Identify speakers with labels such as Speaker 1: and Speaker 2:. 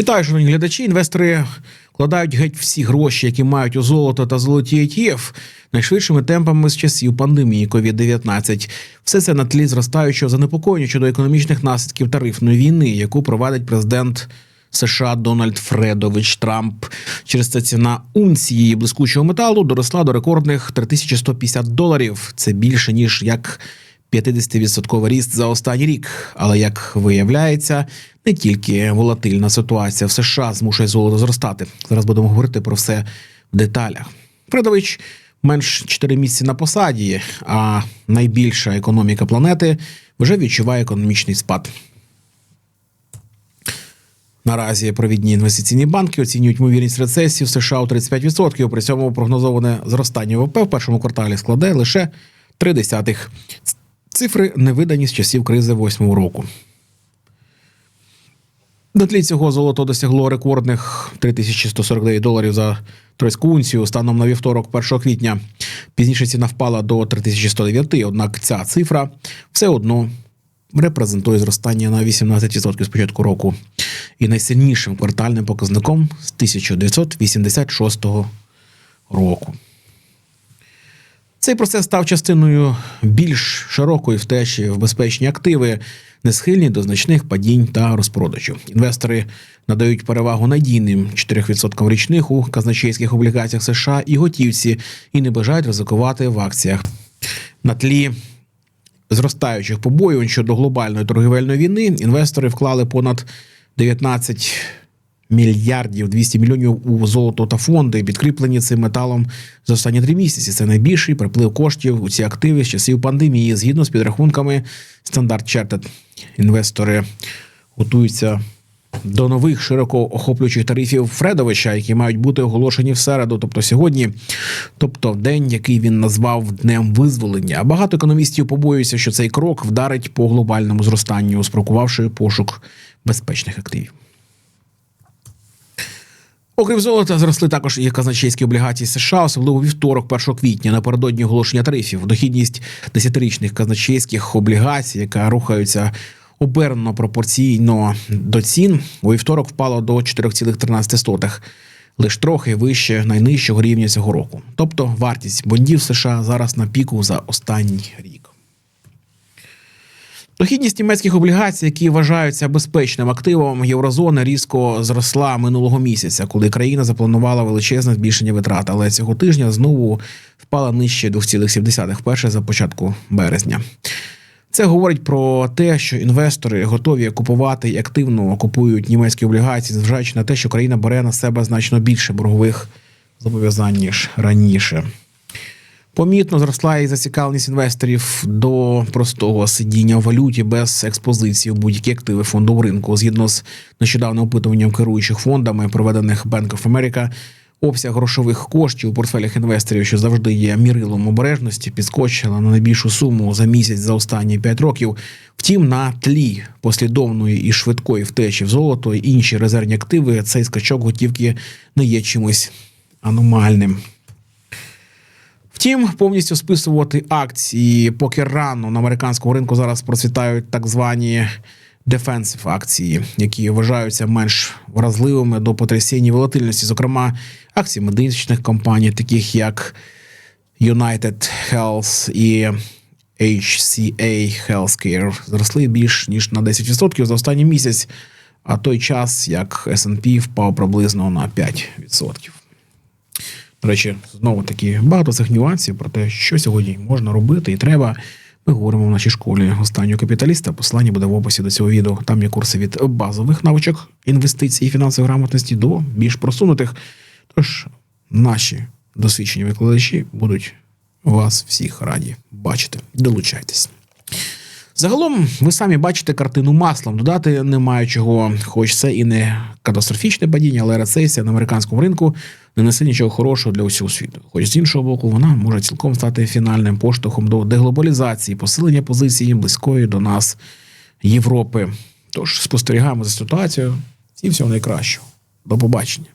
Speaker 1: Вітаю, шановні глядачі. Інвестори вкладають геть всі гроші, які мають у золото та золоті ETF, найшвидшими темпами з часів пандемії COVID-19. Все це на тлі зростаючого занепокоєння щодо економічних наслідків тарифної війни, яку провадить президент. США Дональд Фредович Трамп через це ціна унції блискучого металу доросла до рекордних 3150 доларів. Це більше ніж як 50% ріст за останній рік. Але як виявляється, не тільки волатильна ситуація в США змушує золото зростати. Зараз будемо говорити про все в деталях. Фредович менш 4 місяці на посаді, а найбільша економіка планети вже відчуває економічний спад. Наразі провідні інвестиційні банки оцінюють ймовірність рецесії в США у 35%. При цьому прогнозоване зростання ВВП в першому кварталі складе лише 0,3. Цифри не видані з часів кризи восьмого року. На тлі цього золото досягло рекордних 3149 доларів за тройську унцію станом на вівторок, 1 квітня. Пізніше ціна впала до 3109, однак ця цифра все одно репрезентує зростання на 18% з початку року і найсильнішим квартальним показником з 1986 року. Цей процес став частиною більш широкої втечі в безпечні активи, не схильні до значних падінь та розпродажів. Інвестори надають перевагу надійним 4% річних у казначейських облігаціях США і готівці, і не бажають ризикувати в акціях. На тлі зростаючих побоювань щодо глобальної торгівельної війни інвестори вклали понад 19 мільярдів 200 мільйонів у золото та фонди, підкріплені цим металом за останні три місяці. Це найбільший приплив коштів у ці активи з часів пандемії, згідно з підрахунками Standard Chartered. Інвестори готуються до нових широко охоплюючих тарифів Фредовича, які мають бути оголошені в середу, тобто сьогодні, тобто в день, який він назвав днем визволення. А багато економістів побоюються, що цей крок вдарить по глобальному зростанню, спровокувавши пошук безпечних активів. Окрім золота, зросли також і казначейські облігації США, особливо вівторок, 1 квітня, напередодні оголошення тарифів. Дохідність десятирічних казначейських облігацій, яка рухаються обернено пропорційно до цін, у вівторок впало до 4,13, лише трохи вище найнижчого рівня цього року. Тобто вартість бондів США зараз на піку за останній рік. Дохідність німецьких облігацій, які вважаються безпечним активом єврозони, різко зросла минулого місяця, коли країна запланувала величезне збільшення витрат. Але цього тижня знову впала нижче 2,7 вперше за початку березня. Це говорить про те, що інвестори готові купувати і активно купують німецькі облігації, зважаючи на те, що країна бере на себе значно більше боргових зобов'язань ніж раніше. Помітно зросла і зацікавленість інвесторів до простого сидіння в валюті без експозиції в будь-які активи фондового ринку. Згідно з нещодавним опитуванням керуючих фондами, проведених Bank of America, обсяг грошових коштів у портфелях інвесторів, що завжди є мірилом обережності, підскочила на найбільшу суму за місяць за останні 5 років. Втім, на тлі послідовної і швидкої втечі в золото і інші резервні активи цей скачок готівки не є чимось аномальним. Втім, повністю списувати акції поки рано на американському ринку зараз процвітають так звані defensive акції, які вважаються менш вразливими до потрясіння волатильності, зокрема акції медичних компаній, таких як United Health і HCA Healthcare, зросли більш ніж на 10% за останній місяць, а той час як S&P впав приблизно на 5%. До речі, знову таки багато цих нюансів про те, що сьогодні можна робити і треба. Ми говоримо в нашій школі останнього капіталіста. Посилання буде в описі до цього відео. Там є курси від базових навичок інвестицій і фінансової грамотності до більш просунутих. Тож наші досвідчені викладачі будуть вас всіх раді бачити. Долучайтесь. Загалом, ви самі бачите картину маслом. Додати немає чого, хоч це і не катастрофічне падіння, але рецесія на американському ринку не несе нічого хорошого для усього світу. Хоч з іншого боку, вона може цілком стати фінальним поштовхом до деглобалізації, посилення позиції близької до нас Європи. Тож спостерігаємо за ситуацією. Всім всього найкращого. До побачення.